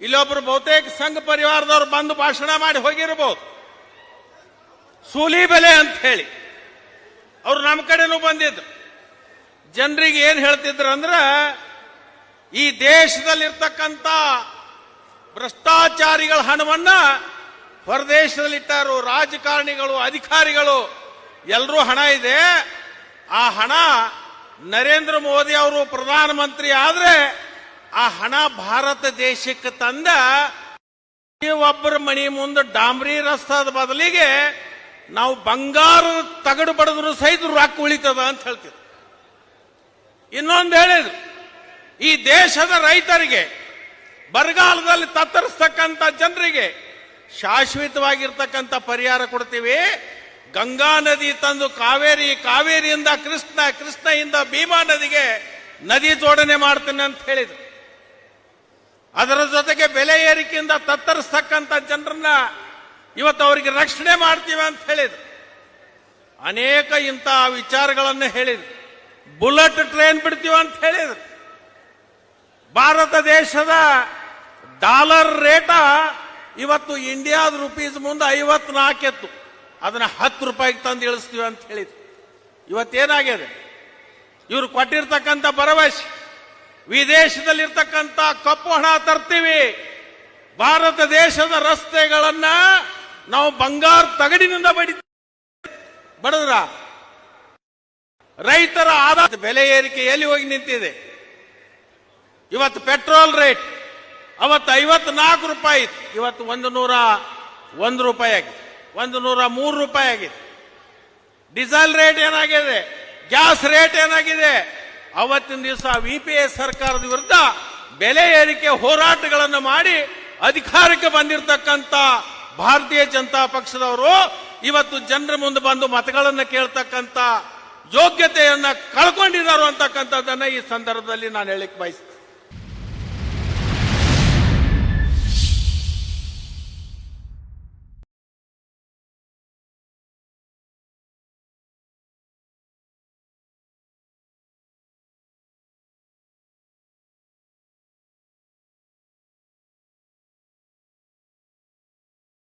ಇಲ್ಲೊಬ್ರು ಬಹುತೇಕ ಸಂಘ ಪರಿವಾರದವ್ರು ಬಂದು ಭಾಷಣ ಮಾಡಿ ಹೋಗಿರ್ಬೋದು. ಸೂಲಿ ಬೆಲೆ ಅಂತ ಹೇಳಿ. ಅವ್ರು ನಮ್ಮ ಕಡೆನೂ ಬಂದಿದ್ರು. ಜನರಿಗೆ ಏನ್ ಹೇಳ್ತಿದ್ರು ಅಂದ್ರೆ, ಈ ದೇಶದಲ್ಲಿರ್ತಕ್ಕಂಥ ಭ್ರಷ್ಟಾಚಾರಿಗಳ ಹಣವನ್ನ ಹೊರದೇಶದಲ್ಲಿಟ್ಟಾರು, ರಾಜಕಾರಣಿಗಳು, ಅಧಿಕಾರಿಗಳು ಎಲ್ಲರೂ ಹಣ ಇದೆ. ಆ ಹಣ ನರೇಂದ್ರ ಮೋದಿ ಅವರು ಪ್ರಧಾನಮಂತ್ರಿ ಆದ್ರೆ ಆ ಹಣ ಭಾರತ ದೇಶಕ್ಕೆ ತಂದ ಒಬ್ಬರ ಮಣಿ ಮುಂದೆ ಡಾಂಬ್ರಿ ರಸ್ತಾದ ಬದಲಿಗೆ ನಾವು ಬಂಗಾರದ ತಗಡು ಬಡದ್ರು ಸಹಿತ ರೊಕ್ಕ ಉಳಿತದ ಅಂತ ಹೇಳ್ತಿದ್ರು. ಇನ್ನೊಂದು ಹೇಳಿದ್ರು, ಈ ದೇಶದ ರೈತರಿಗೆ ಬರಗಾಲದಲ್ಲಿ ತತ್ತರಿಸ್ತಕ್ಕಂಥ ಜನರಿಗೆ ಶಾಶ್ವತವಾಗಿರ್ತಕ್ಕಂಥ ಪರಿಹಾರ ಕೊಡ್ತೀವಿ. ಗಂಗಾ ನದಿ ತಂದು ಕಾವೇರಿ, ಕಾವೇರಿಯಿಂದ ಕೃಷ್ಣ, ಕೃಷ್ಣಯಿಂದ ಭೀಮಾ ನದಿಗೆ ನದಿ ಜೋಡಣೆ ಮಾಡ್ತೀನಿ ಅಂತ ಹೇಳಿದ್ರು. ಅದರ ಜೊತೆಗೆ ಬೆಲೆ ಏರಿಕೆಯಿಂದ ತತ್ತರಿಸ್ತಕ್ಕಂಥ ಜನರನ್ನ ಇವತ್ತು ಅವರಿಗೆ ರಕ್ಷಣೆ ಮಾಡ್ತೀವಿ ಅಂತ ಹೇಳಿದ್ರು. ಅನೇಕ ಇಂತಹ ವಿಚಾರಗಳನ್ನು ಹೇಳಿದ್ರು. ಬುಲೆಟ್ ಟ್ರೈನ್ ಬಿಡ್ತೀವಿ ಅಂತ ಹೇಳಿದ್ರು. ಭಾರತ ದೇಶದ ಡಾಲರ್ ರೇಟ ಇವತ್ತು ಇಂಡಿಯಾದ ರುಪೀಸ್ ಮುಂದೆ ಐವತ್ನಾಲ್ಕು ಇತ್ತು ಅದನ್ನ ಹತ್ತು ರೂಪಾಯಿಗೆ ತಂದು ಇಳಿಸ್ತೀವಿ ಅಂತ ಹೇಳಿದ್ರು. ಇವತ್ತೇನಾಗಿದೆ? ಇವರು ಕೊಟ್ಟಿರ್ತಕ್ಕಂಥ ಭರವಸೆ. ವಿದೇಶದಲ್ಲಿರ್ತಕ್ಕಂಥ ಕಪ್ಪು ಹಣ ತರ್ತೀವಿ. ಭಾರತ ದೇಶದ ರಸ್ತೆಗಳನ್ನ ನಾವು ಬಂಗಾರ ತಗಡಿನಿಂದ ಬಡಿ ಬಡದ್ರ, ರೈತರ ಆದಾಯ ಬೆಲೆ ಏರಿಕೆ ಎಲ್ಲಿ ಹೋಗಿ ನಿಂತಿದೆ? ಇವತ್ತು ಪೆಟ್ರೋಲ್ ರೇಟ್ ಅವತ್ತು ಐವತ್ನಾಲ್ಕು ರೂಪಾಯಿ ಇತ್ತು. ಇವತ್ತು ಒಂದು ನೂರ ಒಂದು ರೂಪಾಯಿ ಆಗಿದೆ. ಒಂದು ನೂರ ಮೂರು ರೂಪಾಯಿ ಆಗಿದೆ. ಡೀಸೆಲ್ ರೇಟ್ ಏನಾಗಿದೆ? ಗ್ಯಾಸ್ ರೇಟ್ ಏನಾಗಿದೆ? ಅವತ್ತಿನ ದಿವಸ ವಿ ಪಿ ಎ ಸರ್ಕಾರದ ವಿರುದ್ಧ ಬೆಲೆ ಏರಿಕೆ ಹೋರಾಟಗಳನ್ನು ಮಾಡಿ ಅಧಿಕಾರಕ್ಕೆ ಬಂದಿರತಕ್ಕಂತ ಭಾರತೀಯ ಜನತಾ ಪಕ್ಷದವರು ಇವತ್ತು ಜನರ ಮುಂದೆ ಬಂದು ಮತಗಳನ್ನು ಕೇಳ್ತಕ್ಕಂತ ಯೋಗ್ಯತೆಯನ್ನ ಕಳ್ಕೊಂಡಿದ್ದಾರೆ ಅಂತಕ್ಕಂಥದ್ದನ್ನ ಈ ಸಂದರ್ಭದಲ್ಲಿ ನಾನು ಹೇಳಿಕ್ ಬಯಸ್ತೇನೆ.